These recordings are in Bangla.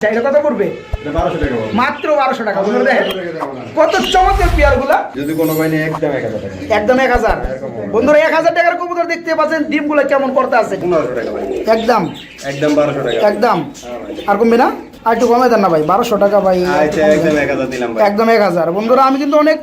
এটা কত পড়বে? এটা বারোশো টাকা পড়বে। মাত্র বারোশো টাকা। বন্ধুরা দেখেন বারোশো টাকা দাম না। কত চমৎকার পেয়ারগুলা? যদি কোনো বাইনে একদম এক হাজার একদম এক হাজার। বন্ধুরা এক হাজার টাকার কবুতর দেখতে পাচ্ছেন ডিমগুলো কেমন করতে আছে? একদম। একদম বারোশো টাকা। একদম। হ্যাঁ আর কমবে না? আর একটু কমে দেন না ভাই। বারোশো টাকা ভাই। আচ্ছা একদম এক হাজার দিলাম ভাই। একদম এক হাজার। বন্ধুরা আমি কিন্তু অনেক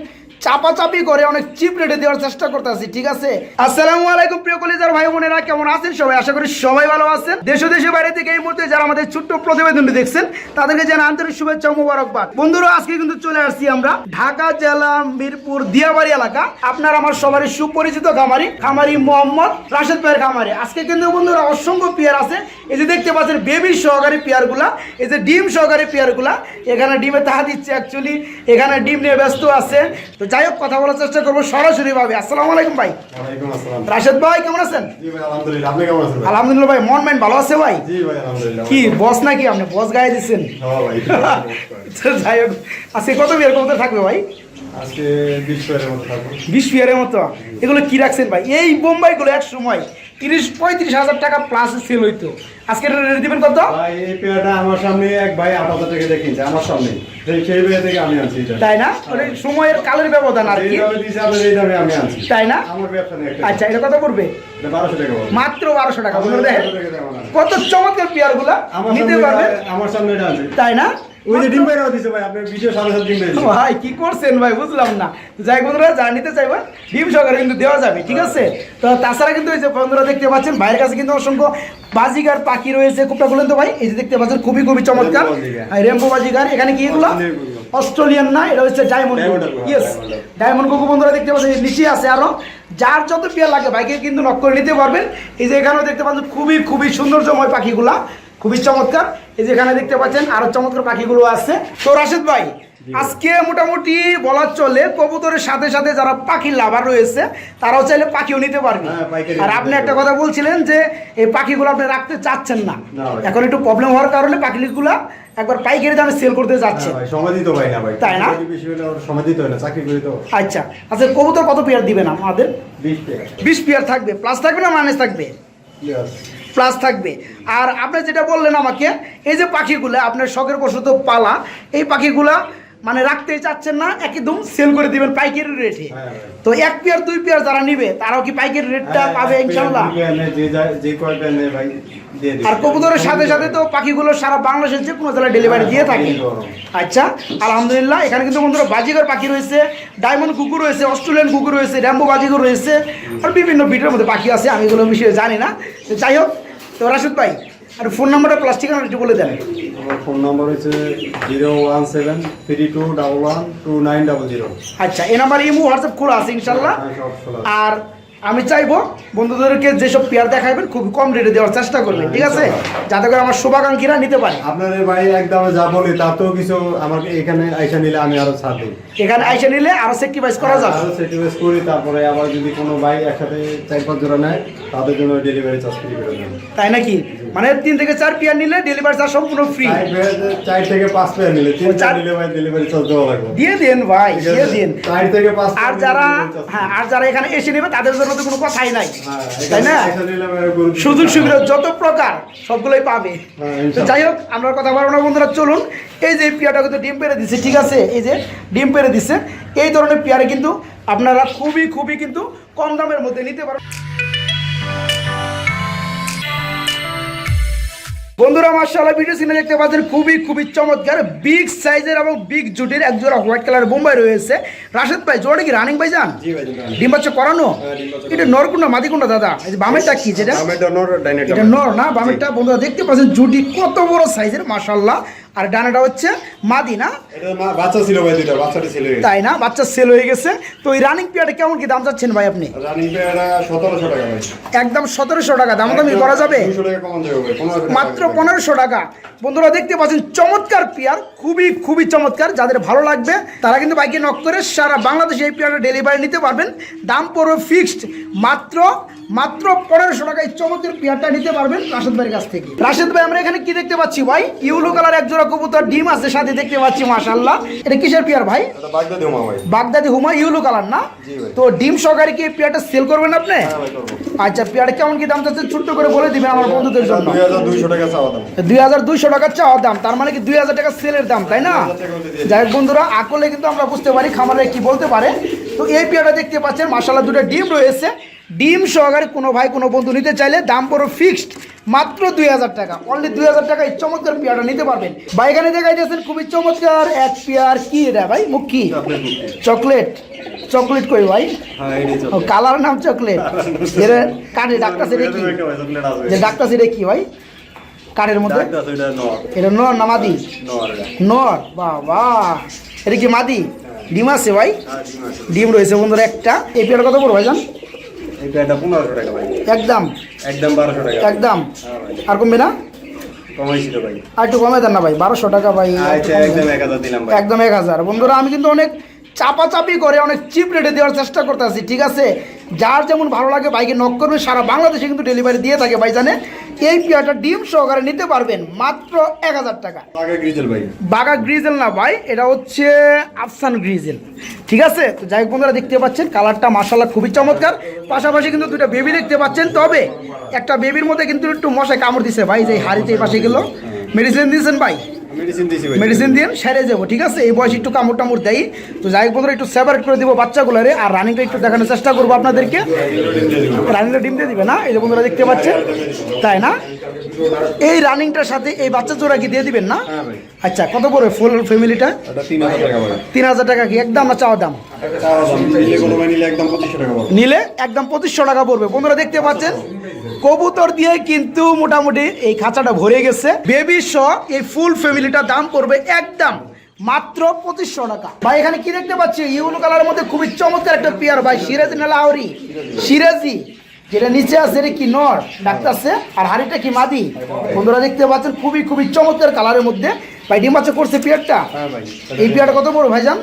চাপাচাপি করে অনেক চিপ রেটে দেওয়ার চেষ্টা করতেছি, ঠিক আছে? আসসালামু আলাইকুম প্রিয় কলিজার ভাই বোনেরা, কেমন আছেন সবাই? আশা করি সবাই ভালো আছেন। দেশ ও দেশের বাইরে থেকে এই মুহূর্তে যারা আমাদের ছোট্ট প্রতিবেদনটি দেখছেন, তাদেরকে যেন আন্তরিক শুভেচ্ছা মোবারকবাদ। বন্ধুরা, আজকে কিন্তু চলে আসছি আমরা ঢাকা জেলা মিরপুর দিয়াবাড়ি এলাকা। আপনার আমার সবারই সুপরিচিত খামারি খামারি মোহাম্মদ রাশেদ ভাইয়ের খামারি। আজকে কিন্তু বন্ধুরা অসংখ্য পেয়ার আছে। এই যে দেখতে পাচ্ছেন বেবি সহকারী পেয়ারগুলা, এই যে ডিম সহকারী পেয়ারগুলা, এখানে ডিমে তাহা দিচ্ছে অ্যাকচুয়ালি এখানে ডিম নিয়ে ব্যস্ত আছে তো যাই হোক কথা বলার চেষ্টা করব সরাসরি ভাবে। আসসালাম আলাইকুম ভাই। রাশেদ ভাই কেমন আছেন? আলহামদুলিল্লাহ। ভাই? মন মাইন ভালো আছে ভাই? কি বস নাকি? আপনি বস গায়ে দিচ্ছেন ভাই। যাই হোক আজকে কত বিয়ের কত থাকবে ভাই? আজকে বিশ পেয়ারের মতো। এগুলো কি রাখছেন ভাই? এই বোম্বাইগুলো এক সময় তিরিশ পঁয়ত্রিশ হাজার টাকা প্লাস সেল হইতো। আজকে রেট দিবেন কত? ভাই এই পেয়ারটা আমার সামনে এক ভাই আট হাজার টাকা দিয়ে কিনছে আমার সামনে। সেই পেয়ার থেকে আমি আনছি এটা। তাই না? মানে সময়ের কালের ব্যবধান আর কি। এই দামে আমি আনছি। তাই না? আমার ব্যবসা নেই আচ্ছা এটা কত পড়বে? বারোশো টাকা মাত্র বারোশো টাকা। আমার দেখেন। কত চমৎকার পেয়ারগুলা আমার নিতে সামনে এটা- আমার সামনে এটা আছে। তাই না? ওই যে ডিম বাইরেও দিছে ভাই ডিম বাইরে কি করছেন ভাই বুঝলাম না। তো যাই বন্ধুরা যা নিতে চাইবেন ডিম সহকারে কিন্তু দেওয়া যাবে ঠিক আছে? তো তাছাড়া কিন্তু এই যে বন্ধুরা দেখতে পাচ্ছেন ভাইয়ের কাছে কিন্তু অসংখ্য বাজিগার পাখি রয়েছে বলেন তো ভাই? এই যে দেখতে পাচ্ছেন খুবই খুবই চমৎকার। রেম্বো বাজিগার। এখানে কি এগুলো? অস্ট্রেলিয়ান। না এটা হচ্ছে ডায়মন্ড ইয়েস ডায়মন্ড কোকো বন্ধুরা দেখতে পাচ্ছেন নিচে আছে আরও। যার যত পেয়ার লাগে বাইকে কিন্তু নক করে নিতে পারবেন। এই যে এখানেও দেখতে পাচ্ছেন খুবই খুবই সৌন্দর্যময় পাখিগুলা। খুবই চমৎকার। এই যে এখানে দেখতে পাচ্ছেন আরও চমৎকার পাখিগুলো আছে। তো রাশেদ ভাই আজকে মোটামুটি বলার চলে কবুতরের সাথে সাথে যারা পাখি লাভার রয়েছে তারাও চাইলে পাখিও নিতে পারবে। হ্যাঁ, আর আপনি একটা কথা বলছিলেন যে এই পাখিগুলো আপনি রাখতে চাচ্ছেন না। এখন একটু প্রবলেম হওয়ার কারণে পাখিগুলা একবার পাইকারি দামে সেল করতে যাচ্ছে। হ্যাঁ সময় দিতে ভাই না ভাই। তাই না? চাকরি বেশি হলে ওর সময় দিতে হয় না চাকরি করি তো। আচ্ছা আচ্ছা কবুতর কত পেয়ার দিবেন আমাদের? বিশ টাকা বিশ পেয়ার থাকবে প্লাস থাকবে না মাইনাস থাকবে. প্লাস থাকবে। আর আপনি যেটা বললেন আমাকে এই যে পাখিগুলো আপনার শখের বশত পালা এই পাখিগুলা মানে রাখতে চাচ্ছেন না একদম সেল করে দিবেন পাইকারি রেটে হ্যাঁ তো এক পেয়ার দুই পেয়ার যারা নিবে তারাও কি পাইকারি রেটটা হ্যাঁ, পাবে ইনশাল্লাহ। আর কবুতরের সাথে সাথে তো পাখিগুলো সারা বাংলাদেশের যে কোনো জেলায় ডেলিভারি দিয়ে থাকে। আচ্ছা আলহামদুলিল্লাহ এখানে কিন্তু বন্ধুরা বাজিগর পাখি রয়েছে ডায়মন্ড কুকুর রয়েছে অস্ট্রেলিয়ান কুকুর রয়েছে র্যাম্বো বাজিগর রয়েছে আর বিভিন্ন বিটের মধ্যে পাখি আছে আমি এগুলো বিষয়ে জানি না। যাই হোক তো রাশেদ ভাই আর ফোন নাম্বারটা প্লাস ঠিকানা একটু বলে দেন। আমার ফোন নাম্বার হচ্ছে zero one seven three two double one two nine double zero. আচ্ছা এই নাম্বার ইমো হোয়াটসঅ্যাপ খোলা আছে ইনশাল্লাহ। আর আমি চাইব বন্ধুদেরকে যেসব পেয়ার দেখাবেন খুব কম রেটে দেওয়ার চেষ্টা করবেন ঠিক আছে? যাতে করে আমার শুভাকাঙ্ক্ষীরা নিতে পারে। আপনাদের ভাই একদম যা বলি তাতেও কিছু আমাকে এখানে আইসা নিলে আমি আরও ছাড় দিই এখানে আইসা নিলে আরও সেক্রিফাইস করা যাবে। আরও সেক্রিফাইস করি তারপরে আবার যদি কোনো ভাই একসাথে চার পাঁচ জোড়া নেয় তাদের জন্য ডেলিভারি চার্জ ফ্রি করে তাই নাকি? মানে তিন থেকে চার পেয়ার নিলে ডেলিভারি চার্জ সম্পূর্ণ ফ্রি চার থেকে পাঁচ পেয়ার নিলে। তিন চার- নিলে ভাই ডেলিভারি চার্জ দেওয়া লাগবে। দিয়ে দেন ভাই দিয়ে? দিন। চার থেকে পাঁচ আর যারা হ্যাঁ আর যারা এখানে এসে নেবে তাদের জন্য তো কোনো কথাই নাই। হ্যাঁ, তাই না? সুযোগ সুবিধা যত প্রকার সবগুলোই পাবে। হ্যাঁ, তো যাই হোক আমরা কথা বলব না বন্ধুরা চলুন। এই যে পেয়ারটা কিন্তু ডিম পেরে দিচ্ছে ঠিক আছে? এই যে ডিম পেরে দিচ্ছে এই ধরনের পেয়ারে কিন্তু আপনারা খুবই খুবই কিন্তু কম দামের মধ্যে নিতে পারেন বন্ধুরা মার্শাল্লাহ ভিডিও সিনে দেখতে পাচ্ছেন খুবই খুবই চমৎকার বিগ সাইজের এবং বিগ জুটির এক জোড়া হোয়াইট কালার বোম্বাই রয়েছে। রাশেদ ভাই জোড়া কি রানিং ভাই যান ভাই। ডিম বাচ্চা করানো? হ্যাঁ, এটা নরকুন্ডা মাদিকুন্ডা দাদা? এই যে বামেরটা কি যেটা? এটা। নর না বামেরটা বন্ধুরা দেখতে পাচ্ছেন জুটি কত বড় সাইজের মাশাল্লাহ আর ডানাটা হচ্ছে মাদি না বাচ্চা ছিল ভাই দুইটা বাচ্চাটা ছিল তাই না? বাচ্চা সেল হয়ে গেছে। তো এই রানিং পেয়ারটা কেমন কি দাম চাচ্ছেন ভাই আপনি? রানিং পেয়ারা সতেরোশো টাকা ভাই। একদম সতেরোশো টাকা দাম দামি করা যাবে। টাকা মাত্র। পনেরোশো টাকা। বন্ধুরা দেখতে পাচ্ছেন চমৎকার পেয়ার খুবই খুবই চমৎকার। যাদের ভালো লাগবে তারা কিন্তু বাইকে নক করে সারা বাংলাদেশে এই পেয়ারটা ডেলিভারি নিতে পারবেন। দাম পড়বে ফিক্সড মাত্র মাত্র পনেরোশো টাকায় চমৎকার পেয়ারটা নিতে পারবেন রাশেদ ভাইয়ের কাছ থেকে। রাশেদ ভাই আমরা এখানে কি দেখতে পাচ্ছি ভাই? ইউলো কালার এক জোড়া কবুতর ডিম আছে সাথে দেখতে পাচ্ছি মাশাল্লাহ এটা কিসের পেয়ার ভাই? বাগদাদি হুমা ইউলো কালার না? তো ডিম সহকারে কি পেয়ারটা সেল করবেন আপনি? হ্যাঁ আচ্ছা পেয়ারটা কেমন কি দাম চাচ্ছে ছোট্ট করে বলে দিবেন আমার বন্ধুদের জন্য। দুই হাজার দুইশো টাকা চাওয়া দাম। তার মানে কি দুই হাজার টাকা সেলের দাম তাই না? 2000 টাকা হতে দিয়ে যাই হোক বন্ধুরা আকলে কিন্তু আমরা বুঝতে পারি খামারে কি বলতে পারে। তো এই পেয়ারটা দেখতে পাচ্ছেন মাসাল্লাহ দুটো ডিম রয়েছে। ডিম সহকারে কোনো ভাই কোনো বন্ধু নিতে চাইলে দাম পুরো ফিক্সড মাত্র দুই হাজার টাকা। অনলি দুই হাজার টাকা এই চমৎকার পেয়ারটা নিতে পারবেন। ভাই এখানে দেখাই দিয়েছেন খুবই চমৎকার এক পেয়ার। কি এটা ভাই? মুখ? কি চকলেট। চকলেট কই ভাই? হ্যাঁ কালার নাম চকলেট। এর কাঠে ডাক্তার সেটা কি? যে ডাক্তার সেটা কি ভাই? কাঠের মধ্যে? এটা নর। না মাদি? নর বাবা। এটা কি মাদি? ডিম আছে ভাই? ডিম রয়েছে বন্ধুরা একটা। এই পেয়ার কত পড়ো ভাইজান? এটা পনেরোশো টাকা ভাই। একদম। একদম বারোশো টাকা। একদম। হ্যাঁ আর কমবে না? আর একটু কমে দেন না ভাই বারোশো টাকা ভাই। আচ্ছা একদম এক হাজার দিলাম ভাই। একদম এক হাজার। বন্ধুরা আমি কিন্তু অনেক চাপাচাপি করে অনেক চিপ রেটে দেওয়ার চেষ্টা করতেছি ঠিক আছে? যার যেমন ভালো লাগে বাইকে নক করবে সারা বাংলাদেশে কিন্তু ডেলিভারি দিয়ে থাকে ভাই জানে এই পেয়ারটা ডিম সহকারে নিতে পারবেন মাত্র এক হাজার টাকা। বাঘা গ্রিজেল বাগা গ্রিজেল না ভাই এটা হচ্ছে আফসান গ্রিজেল। ঠিক আছে? তো যাই বন্ধুরা দেখতে পাচ্ছেন কালারটা মাসাল্লাহ খুবই চমৎকার। পাশাপাশি কিন্তু দুটো বেবি দেখতে পাচ্ছেন। তবে একটা বেবির মধ্যে কিন্তু একটু মশায় কামড় দিছে ভাই যে হাড়িতে এই পাশে গেল। মেডিসিন দিয়েছেন ভাই? মেডিসিন দিন সেরে যাব ঠিক আছে? এই বয়সে একটু কামড় টামড় দেয় তো যাই বন্ধুরা একটু সেপারেট করে দিব বাচ্চাগুলোরে আর রানিংটা একটু দেখানোর চেষ্টা করব আপনাদেরকে। রানিংটা ডিম দিয়ে দিবে না? এই যে বন্ধুরা দেখতে পাচ্ছে তাই না? এই রানিংটার সাথে এই বাচ্চা জোড়া কি দিয়ে দিবেন না? হ্যাঁ আচ্ছা কত পড়বে ফুল ফ্যামিলিটা তিন হাজার টাকা কি? একদম না চাওয়া দাম? নিলে একদম পঁচিশশো টাকা পড়বে। বন্ধুরা দেখতে পাচ্ছেন কবুতর দিয়ে কিন্তু মোটামুটি এই খাঁচাটা ভরে গেছে। বেবি সহ এই ফুল ফ্যামিলিটার দাম পড়বে একদম মাত্র পঁচিশশো টাকা। ভাই এখানে কি দেখতে পাচ্ছি? ইউলো কালারের মধ্যে খুবই চমৎকার একটা পেয়ার ভাই সিরাজি না লাহরি? সিরাজি যেটা নিচে আছে এটা কি নর? ডাকতেছে আর হাড়িটা কি মাদি? বন্ধুরা দেখতে পাচ্ছেন খুবই খুবই চমৎকার কালারের মধ্যে ভাই ডিম বাচ্চা করছে পেয়ারটা? হ্যাঁ ভাই এই পেয়ারটা কত পড়বে ভাইজান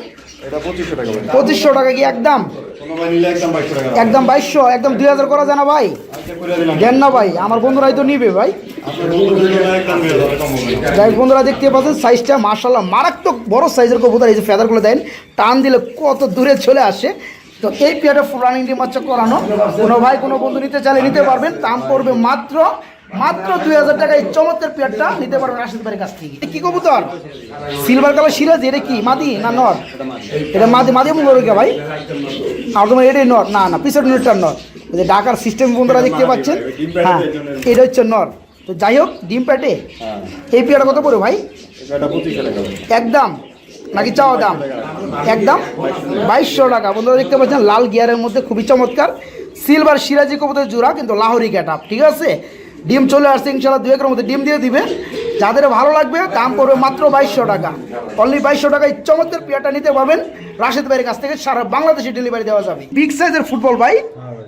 এটা পঁচিশশো টাকা ভাই। পঁচিশশো টাকা কি একদম? কোনো ভাই নিলে একদম বাইশশো টাকা। একদম দুই হাজার করা যায় না ভাই? আচ্ছা দেন না ভাই আমার বন্ধুরাই তো নিবে ভাই। হবে। যাই বন্ধুরা দেখতে পাচ্ছেন সাইজটা মার্শাল্লাহ মারাত্মক বড় সাইজের কবুতর এই যে ফেদারগুলো দেন টান দিলে কত দূরে চলে আসে। তো এই পেয়ারটা রানিং ডিম বাচ্চা করানো। কোনো ভাই কোনো বন্ধু নিতে চাইলে নিতে পারবেন দাম পড়বে মাত্র মাত্র দুই হাজার টাকা এই চমৎকার পেয়ারটা নিতে পারবেন রাশিদ ভাইয়ের কাছ থেকে। কি কবুতর? সিলভার কালার সিরাজ, এটা কি, মাদি না নর? এটা মাদি মাদি মুখ কে ভাই? আর তোমার এটাই নর, না না, পিছনের নরটা নর। যে ডাকার সিস্টেম বন্ধুরা দেখতে পাচ্ছেন হ্যাঁ এটা হচ্ছে নর। তো যাই হোক, ডিম প্যাটে, এই পেয়ারটা কত পড়বে ভাই? একদম, নাকি চাওয়া দাম? একদম, বাইশশো টাকা। বন্ধুরা দেখতে পাচ্ছেন, লাল গিয়ারের মধ্যে খুবই চমৎকার। সিলভার সিরাজি কবুতর জোড়া, কিন্তু লাহোরি ক্যাট ঠিক আছে? ডিম চলে আসছে ইনশাল্লাহ দু একের মধ্যে ডিম দিয়ে দিবে। যাদের ভালো লাগবে দাম পড়বে মাত্র বাইশশো টাকা। অনলি বাইশশো টাকায় চমৎকার পেয়ারটা নিতে পারবেন। রাশেদ ভাইয়ের কাছ থেকে সারা বাংলাদেশে ডেলিভারি দেওয়া যাবে। বিগ সাইজের ফুটবল ভাই।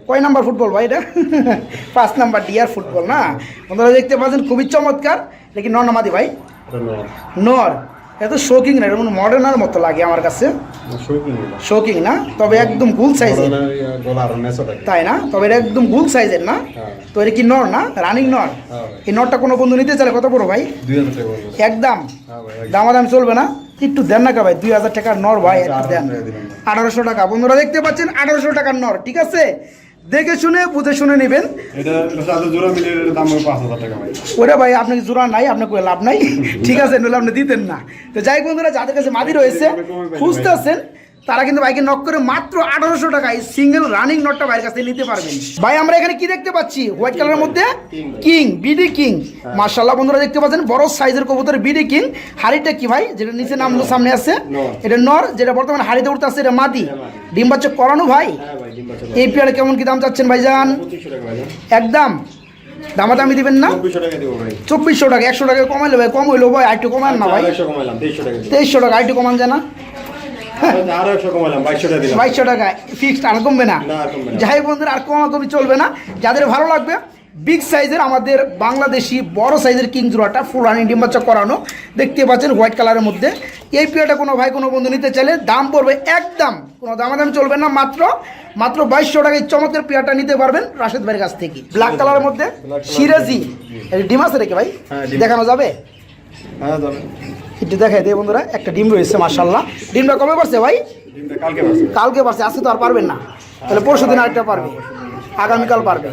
কয় নাম্বার ফুটবল ভাই এটা? পাঁচ নাম্বার ডিয়ার ফুটবল না? আপনারা দেখতে পাচ্ছেন খুবই চমৎকার। নাকি নর নামাদি ভাই? নর। এত শোকিং না এটা মডার্নার মতো লাগে আমার কাছে। শোকিং না। তবে একদম গুল সাইজের তাই না? তবে এটা একদম গুল সাইজের না? হ্যাঁ। তো এটা কি নর না? রানিং নর? হ্যাঁ এই নরটা কোনো বন্ধু নিতে চাইলে কত পড়ো ভাই? একদম। হ্যাঁ। দামাদামি চলবে না? একটু দেন না কা ভাই দুই হাজার টাকার নর ভাই একটু দেন। আঠারোশো টাকা। বন্ধুরা দেখতে পাচ্ছেন আঠারোশো টাকার নর ঠিক আছে? দেখে শুনে বুঝে শুনে নেবেন। ওরে ভাই আপনাকে জোড়া নাই? আপনার কোনো লাভ নাই? ঠিক আছে নইলে আপনি দিতেন না। তো যাই বন্ধুরা যাদের কাছে মাদি রয়েছে খুঁজতেছেন তারা কিন্তু বাইকে নক করে মাত্র আঠারোশো টাকায় সিঙ্গেল রানিং নটটা বাইরের কাছে নিতে পারবেন। ভাই আমরা এখানে কি দেখতে পাচ্ছি? হোয়াইট কালারের মধ্যে কিং বিডি কিং মার্শাল্লাহ বন্ধুরা দেখতে পাচ্ছেন বড় সাইজের কবুতর বিডি কিং হাড়িটা কি ভাই? যেটা নিচে নামলো সামনে আছে। এটা নর যেটা বর্তমানে হাড়িতে উঠতে আছে এটা মাদি। ডিম বাচ্চা করানো ভাই? হ্যাঁ ভাই এই পেয়ারে কেমন কি দাম চাচ্ছেন ভাইজান? ভাই একদম। দামাদামি দিবেন না? চব্বিশশো টাকা ভাই। একশো টাকা কমাইলে ভাই কম হইল ভাই আরেকটু কমান না ভাই। টাকা দিলাম তেইশশো টাকা আরেকটু কমান যায় না? আরও একশো কমাইলাম বাইশশো টাকা বাইশশো টাকা ফিক্সড আর কমবে না। যাই বন্ধুরা আর কমাকমি চলবে না। যাদের ভালো লাগবে বিগ সাইজের আমাদের বাংলাদেশি বড় সাইজের কিং জোড়াটা ফুল রানিং ডিম বাচ্চা করানো দেখতে পাচ্ছেন হোয়াইট কালারের মধ্যে। এই পিয়াটা কোনো ভাই কোনো বন্ধু নিতে চাইলে দাম পড়বে একদম কোনো দামাদাম চলবে না মাত্র মাত্র বাইশশো টাকায় চমৎকার পেয়ারটা নিতে পারবেন রাশেদ ভাইয়ের কাছ থেকে। ব্ল্যাক কালারের মধ্যে। সিরাজি। এটা ডিম আছে রেখে ভাই? হ্যাঁ, দেখানো যাবে? হ্যাঁ যাবে একটু দেখাই দেয় বন্ধুরা একটা ডিম রয়েছে মার্শাল্লাহ ডিমটা কবে পারছে ভাই? কালকে পারছে আজকে তো আর পারবেন না। তাহলে পরশু দিন আরেকটা পারবে আগামীকাল পারবে।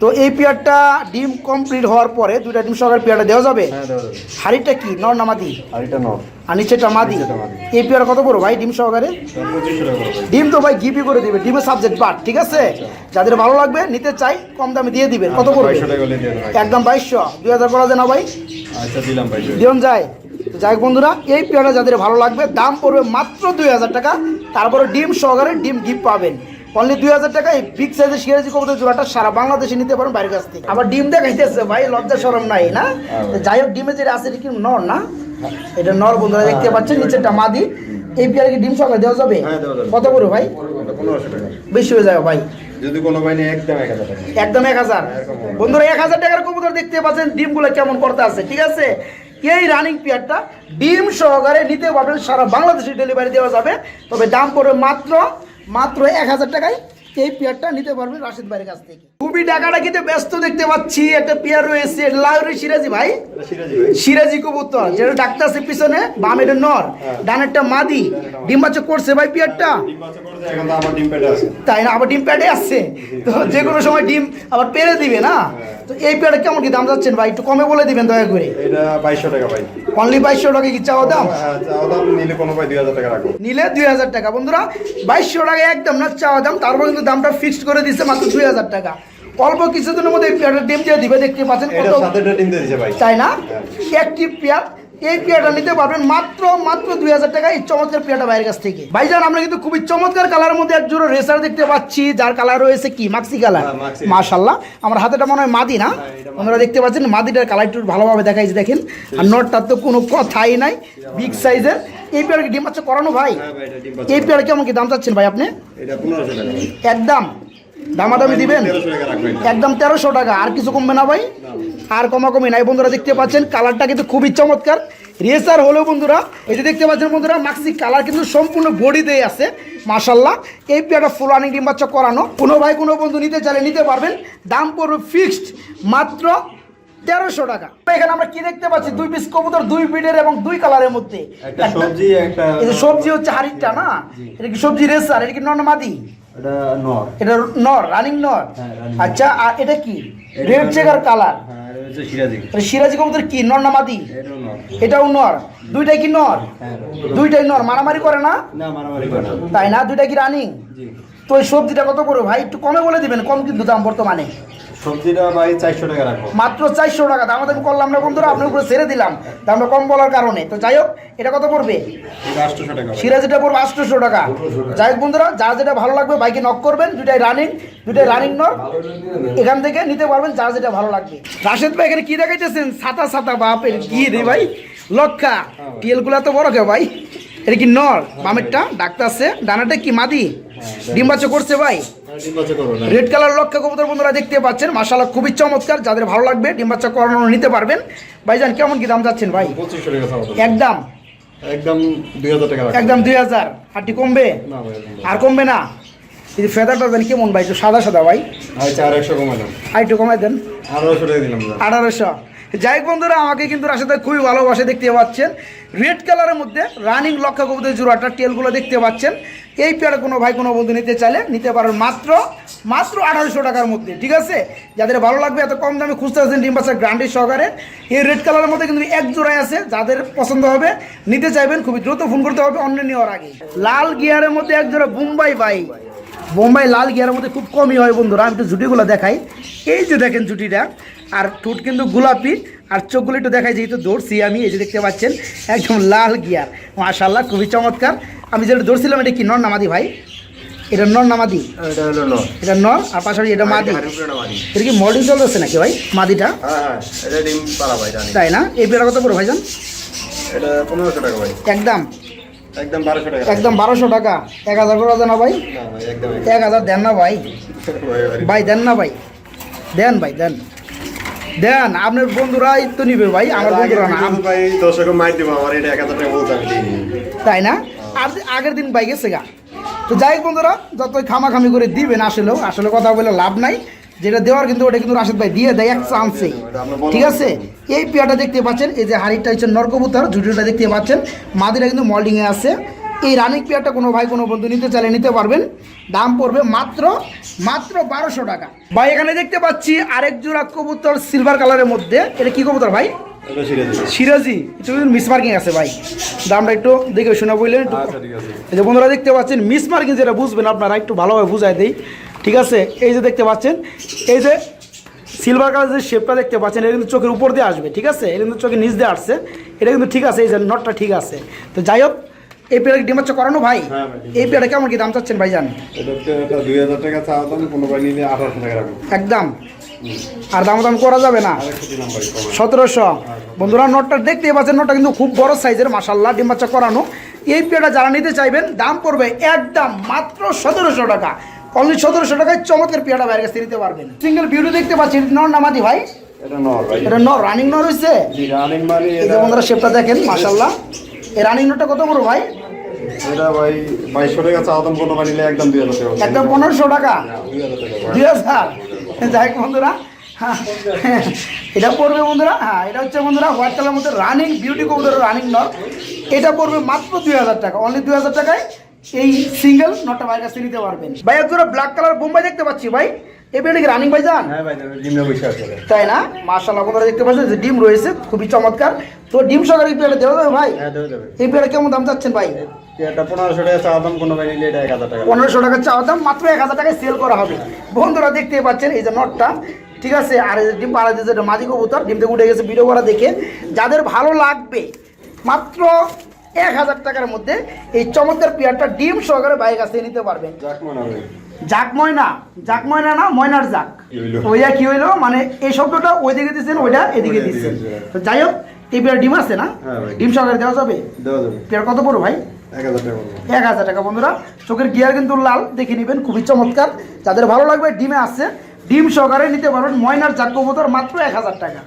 তো এই পেয়ারটা ডিম কমপ্লিট হওয়ার পরে দুইটা ডিম সহকারে পেয়ারটা দেওয়া যাবে? হ্যাঁ দেওয়া হাড়িটা কি নর না মাদি? আর নিচেটা মাদি? এই পেয়ার কত বড় ভাই ডিম সহকারে? ডিম তো ভাই গিপি করে দিবে ডিমের সাবজেক্ট বাট ঠিক আছে? যাদের ভালো লাগবে নিতে চাই কম দামে দিয়ে দিবেন। কত দিয়ে দেবো একদম বাইশশো। দুই হাজার করা যায় না ভাই? আচ্ছা দিলাম যায়? যাই হোক বন্ধুরা এই পেয়ারটা যাদের ভালো লাগবে দাম পড়বে মাত্র দুই হাজার টাকা। তারপরে ডিম সহকারে ডিম গিফট পাবেন। অনলি দুই হাজার টাকা এই বিগ সাইজের সিরাজি কবুতর জোড়াটা সারা বাংলাদেশে নিতে পারেন বাইরের কাছ থেকে। আবার ডিম দেখাইতেছে ভাই লজ্জা সরম নাই না? যাই হোক ডিমে যেটা আছে এটা কি নর না? এটা নর বন্ধুরা দেখতে পাচ্ছেন নিচেরটা মাদি। এই পেয়ারে কি ডিম সহকারে দেওয়া যাবে? হ্যাঁ। কত করে ভাই? বেশি হয়ে যাবে ভাই। যদি কোনো বাইনে একদম এক হাজার একদম এক হাজার। বন্ধুরা এক হাজার টাকার কবুতর দেখতে পাচ্ছেন ডিমগুলো কেমন করতে আছে ঠিক আছে? এই রানিং পেয়ারটা ডিম সহকারে নিতে পারবেন, সারা বাংলাদেশে ডেলিভারি দেওয়া যাবে। তবে দাম পড়বে মাত্র মাত্র এক হাজার টাকায় এই পেয়ারটা নিতে পারবেন রাশিদ ভাইয়ের কাছ থেকে। খুবই টাকাটা কিন্তু ব্যস্ত দেখতে পাচ্ছি একটা পেয়ার রয়েছে লাউরি সিরাজি ভাই। সিরাজি ভাই। সিরাজি কবুতর যেটা ডাক্তার আছে পিছনে বামের নর ডানেরটা মাদি। ডিম বাচ্চা করছে ভাই পেয়ারটা? ডিম বাচ্চা করছে এখন তো আমার ডিম পেটে আছে। তাই না? আবার ডিম প্যাডে আসছে? তো যে কোনো সময় ডিম আবার পেরে দিবে না? তো এই প্যাডে কেমন কি দাম যাচ্ছেন ভাই? একটু কমে বলে দিবেন দয়া করে। এটা বাইশশো টাকা ভাই। অনলি বাইশশো টাকা কি চাওয়া দাম? হ্যাঁ চাওয়া দাম নিলে কোনো ভাই দুই হাজার টাকা নিলে দুই হাজার টাকা। বন্ধুরা বাইশশো টাকা একদম না চাওয়া দাম তারপর কিন্তু দামটা ফিক্সড করে দিচ্ছে মাত্র দুই হাজার টাকা। অল্প কিছুদিনের মধ্যে এই পেয়ারটা ডিম দিয়ে দিবে দেখতে পাচ্ছেন কত তাই না? একটি পেয়ার এই পেয়ারটা নিতে পারবেন মাত্র মাত্র দুই হাজার টাকা এই চমৎকার পেয়ারটা বাইরের কাছ থেকে। ভাইজান আমরা কিন্তু খুবই চমৎকার কালারের মধ্যে এক জোড়া রেসার দেখতে পাচ্ছি যার কালার রয়েছে কি? মাক্সি কালার হ্যাঁ, মাশাল্লাহ আমার হাতেটা মনে হয় মাদি না? আপনারা দেখতে পাচ্ছেন মাদিটার কালার একটু ভালোভাবে দেখাইছে দেখেন। আর নটটার তো কোনো কথাই নাই বিগ সাইজের এই পেয়ার কি? ডিম বাচ্চা করানো ভাই? এই পেয়ার কেমন কি দাম চাচ্ছেন ভাই আপনি? একদম। দামাদামি দিবেন? একদম তেরোশো টাকা। আর কিছু কমবে না ভাই। আর কমাকমি নাই বন্ধুরা দেখতে পাচ্ছেন কালারটা কিন্তু খুবই চমৎকার। রেসার হলেও বন্ধুরা এই যে দেখতে পাচ্ছেন বন্ধুরা মাক্সি কালার কিন্তু সম্পূর্ণ বডিতেই আছে মাশাল্লাহ এই পেয়ারটা ফুল রানিং ডিম বাচ্চা করানো। কোনো ভাই কোনো বন্ধু নিতে চাইলে নিতে পারবেন। দাম পড়বে ফিক্সড মাত্র তেরোশো টাকা। এখানে আমরা কি দেখতে পাচ্ছি? দুই পিস কবুতর দুই বিডের এবং দুই কালারের মধ্যে। সবজি একটা সবজি হচ্ছে হাড়িটা না? এটা কি সবজি রেসার? এটা কি এটা নর। এটা নর রানিং নর? হ্যাঁ, আচ্ছা আর এটা কি? রেড চেকার কালার সিরাজি। কবুতর কি? নর না মাদি? এটাও নর। দুইটাই কি নর? হ্যাঁ দুইটাই নর। মারামারি করে না? না মারামারি করে না। তাই না? দুইটা কি রানিং তো এই সবজিটা কত করে ভাই? একটু কমে বলে দিবেন কম কিন্তু দাম বর্তমানে। সবজিটা ভাই চারশো টাকা রাখব। মাত্র চারশো টাকা। দাম দাম করলাম না বন্ধুরা আপনার উপরে ছেড়ে দিলাম। দামটা কম বলার কারণে। তো যাই হোক এটা কত পড়বে? আটশোশো টাকা পড়বে আটশোশো টাকা। যাই হোক বন্ধুরা যার যেটা ভালো লাগবে বাইকে নক করবেন। দুইটাই রানিং দুইটাই রানিং নর এখান থেকে নিতে পারবেন যার যেটা ভালো লাগবে। রাশেদ ভাই এখানে কি দেখাইতেছেন? ছাতা ছাতা বাপের কি রে ভাই? লক্ষা টিএলগুলা তো বড় কে ভাই? এটা কি নর? বামেরটা ডাক্তার আছে? ডানাটা কি মাদি? ডিম বাচ্চা করছে ভাই? হ্যাঁ, রেড কালার লক্ষ্য কবুতর বন্ধুরা দেখতে পাচ্ছেন। মাসাল্লাহ খুবই চমৎকার। যাদের ভালো লাগবে ডিম বাচ্চা করানো নিতে পারবেন। ভাই ভাইজান কেমন কি দাম যাচ্ছেন ভাই। একদম। একদম দুই হাজার টাকা একদম দুই হাজার। হাটটি কমবে। আর কমবে না? এই যে ফেদারটা দেন কেমন ভাই? একটু সাদা সাদা ভাই। আর একটু কমাই দেন। আঠারোশো টাকা দিলাম আঠারোশো। যাই বন্ধুরা, আমাকে কিন্তু রাশেদ ভাই খুবই ভালোবাসে, দেখতে পাচ্ছেন। রেড কালারের মধ্যে রানিং লক্ষা কবুতর জোড়াটা টেলগুলো দেখতে পাচ্ছেন। এই পেয়ারে কোনো ভাই, কোনো বন্ধু নিতে চাইলে নিতে পারেন মাত্র মাত্র আঠারোশো টাকার মধ্যে, ঠিক আছে? যাদের ভালো লাগবে, এত কম দামে খুঁজতে আছেন ডিম বাচ্চা গ্রান্ডের সহকারে এই রেড কালারের মধ্যে কিন্তু এক জোড়ায় আছে, যাদের পছন্দ হবে, নিতে চাইবেন, খুবই দ্রুত ফোন করতে হবে, অন্য নেওয়ার আগে। লাল গিয়ারের মধ্যে এক জোড়া বোম্বাই বাই বোম্বাই লাল গিয়ারের মধ্যে খুব কমই হয় বন্ধুরা, আমি একটু জুটিগুলো দেখাই। এই যে দেখেন জুটিটা আর ঠোঁট কিন্তু গোলাপি আর চোখগুলো একটু দেখাই যেহেতু দৌড়ছি আমি এই যে দেখতে পাচ্ছেন একদম লাল গিয়ার। মাশাল্লাহ খুবই চমৎকার। আমি যেটা দৌড়ছিলাম এটা কি নর নামাদি ভাই? এটা নর নামাদি এটা নর। এটা নর আর পাশাপাশি এটা মাদি। এটা কি মডেল চলতেছে নাকি ভাই মাদিটা? হ্যাঁ হ্যাঁ তাই না? এই পেয়ারা কত পড়ো ভাইজান? একদম। একদম বারোশো টাকা। একদম বারোশো টাকা। এক হাজার করে দেন না ভাই? এক হাজার দেন না ভাই। ভাই দেন না ভাই। দেন ভাই দেন। দেন আপনার বন্ধুরাই তো নিবে ভাই আমার বন্ধুরা না। ভাই দর্শকে মাইর দিব আমার এটা এক হাজার টাকা বলতে তাই না? আর আগের দিন বাইক গেছে গা। তো যাই বন্ধুরা যতই খামাখামি করে দিবেন আসলেও আসলে কথা বলে লাভ নাই। যেটা দেওয়ার কিন্তু ওটা কিন্তু রাশেদ ভাই দিয়ে দেয় এক চান্সে ঠিক আছে? এই পেয়াটা দেখতে পাচ্ছেন এই যে হাড়িটা হচ্ছে নরকবুতর জুটিটা দেখতে পাচ্ছেন। মাদিরা কিন্তু মল্ডিংয়ে আছে। এই রানিং পেয়ারটা কোনো ভাই কোনো বন্ধু নিতে চাইলে নিতে পারবেন। দাম পড়বে মাত্র মাত্র বারোশো টাকা। ভাই এখানে দেখতে পাচ্ছি আরেক জোড়া কবুতর সিলভার কালারের মধ্যে। এটা কি কবুতর ভাই? সিরাজি। একটু মিস মার্কিং আছে ভাই। দামটা একটু দেখে শোনা বললেন একটু। আচ্ছা এই যে বন্ধুরা দেখতে পাচ্ছেন মিস মার্কিং যেটা বুঝবেন আপনারা একটু ভালোভাবে বুঝাই দেই। ঠিক আছে? এই যে দেখতে পাচ্ছেন এই যে সিলভার কালার যে শেপটা দেখতে পাচ্ছেন এটা কিন্তু চোখের উপর দিয়ে আসবে ঠিক আছে? এটা কিন্তু চোখের নিচ দিয়ে আসছে। এটা কিন্তু ঠিক আছে এই যে নটটা ঠিক আছে। তো যাই হোক এই পেয়ারটা ডিমাচ্ছ করানো ভাই? হ্যাঁ ডিম এই পেয়ারটা কেমন কি দাম চাচ্ছেন দুই হাজার টাকা দাম ভাই নিলে আঠারোশো টাকা একদম। আর দাম দাম করা যাবে না। সতেরোশো। বন্ধুরা নোটটা দেখতে পাচ্ছেন নোটটা কিন্তু খুব বড় সাইজের মাসাল্লাহ ডিম বাচ্চা করানো। এই পেয়ারটা যারা নিতে চাইবেন দাম পড়বে একদম মাত্র সতেরোশো টাকা। অনলি সতেরোশো টাকায় চমৎকার পেয়ারটা বাইরের কাছে নিতে পারবেন। সিঙ্গেল বিউটি দেখতে পাচ্ছি নর নামাদি ভাই? এটা নর রানিং নর হয়েছে বন্ধুরা শেপটা দেখেন মাসাল্লাহ এই রানিং নোটটা কত বড় ভাই? এটা ভাই বাইশশো টাকা চাওয়া দাম কোনো নিলে একদম দুই হাজার টাকা। একদম পনেরোশো টাকা? দুই হাজার টাকা ভাই। দুই হাজার? যাই বন্ধুরা হ্যাঁ, এটা পড়বে বন্ধুরা হ্যাঁ এটা হচ্ছে বন্ধুরা হোয়াইট কালার মধ্যে রানিং বিউটি কবুতরের রানিং নট এটা পড়বে মাত্র দুই হাজার টাকা অনলি দুই হাজার টাকায় এই সিঙ্গেল নটটা ভাইয়ের কাছে নিতে পারবেন। ভাই এক জোড়া ব্ল্যাক কালার বোম্বাই দেখতে পাচ্ছি ভাই। এই কি রানিং হ্যাঁ। তাই না? বন্ধুরা দেখতে পাচ্ছেন যে ডিম রয়েছে খুবই চমৎকার। তো ডিম সহকারে এই পেয়ারটা দেওয়া যাবে ভাই? হ্যাঁ এই কেমন দাম চাচ্ছেন ভাই? পনেরোশো টাকা চাওয়া দাম মাত্র এক হাজার টাকায় সেল করা হবে। বন্ধুরা দেখতে পাচ্ছেন এই যে নটটা ঠিক আছে? আর এই যে ডিম পাড়া দিয়েছে এটা মাঝি কবুতর ডিম থেকে উঠে গেছে ভিডিও করা দেখে। যাদের ভালো লাগবে মাত্র এক হাজার টাকার মধ্যে এই চমৎকার পেয়ারটা ডিম সহকারে বাইক কাছে নিতে পারবেন। জাক ময়না জাক ময়না না ময়নার জাক? ওইটা কি হইল? মানে এই শব্দটা ওই দিকে দিচ্ছেন ওইটা এদিকে দিচ্ছেন তো যাই হোক এই পেয়ার ডিম আছে না? হ্যাঁ ডিম সহকারে দেওয়া যাবে? দেওয়া যাবে। পেয়ার কত পড়ো ভাই? এক হাজার টাকা বন্ধুরা। চোখের গিয়ার কিন্তু লাল দেখে নেবেন খুবই চমৎকার। যাদের ভালো লাগবে ডিমে আসছে ডিম সহকারে নিতে পারবেন ময়নার জাক কবুতর মাত্র এক হাজার টাকা।